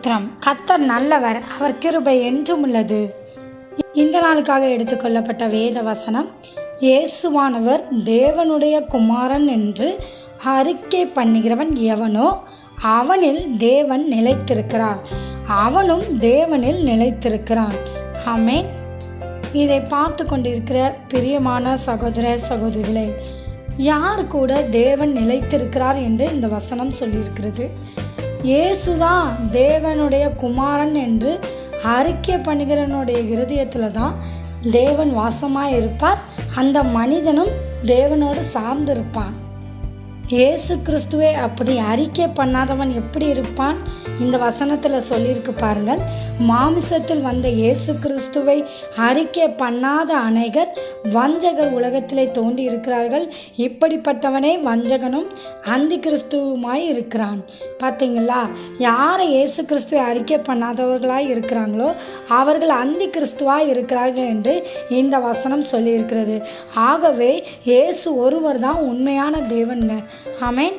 ஸ்தோத்திரம் கத்தர் நல்லவர் அவர் கிருபை என்றும் உள்ளது. இந்த நாளுக்காக எடுத்துக்கொள்ளப்பட்ட வேத வசனம் இயேசுவானவர் தேவனுடைய குமாரன் என்று அறிக்கை பண்ணுகிறவன் எவனோ அவனில் தேவன் நிலைத்திருக்கிறார். அவனும் தேவனில் நிலைத்திருக்கிறான். ஆமென். இதை பார்த்து கொண்டிருக்கிற பிரியமான சகோதர சகோதரிகளே யார் கூட தேவன் நிலைத்திருக்கிறார் என்று இந்த வசனம் சொல்லியிருக்கிறது? இயேசுதான் தேவனுடைய குமாரன் என்று அறிக்கை பண்ணுகிறவனுடைய இருதயத்தில் தான் தேவன் வாசமாக இருப்பார் அந்த மனிதனும் தேவனோடு சார்ந்திருப்பான். இயேசு கிறிஸ்துவை அப்படி அறிக்கை பண்ணாதவன் எப்படி இருப்பான்? இந்த வசனத்தில் சொல்லியிருக்கு பாருங்கள். மாமிசத்தில் வந்த இயேசு கிறிஸ்துவை அறிக்கை பண்ணாத அநேகர் வஞ்சகர் உலகத்திலே தோண்டி இருக்கிறார்கள். இப்படிப்பட்டவனே வஞ்சகனும் அந்தி கிறிஸ்துவுமாய் இருக்கிறான். பார்த்தீங்களா யாரை இயேசு கிறிஸ்துவை அறிக்கை பண்ணாதவர்களாய் இருக்கிறாங்களோ அவர்கள் அந்தி கிறிஸ்துவாய் இருக்கிறார்கள் என்று இந்த வசனம் சொல்லியிருக்கிறது. ஆகவே இயேசு ஒருவர் தான் உண்மையான தேவனுங்க. ஆமென்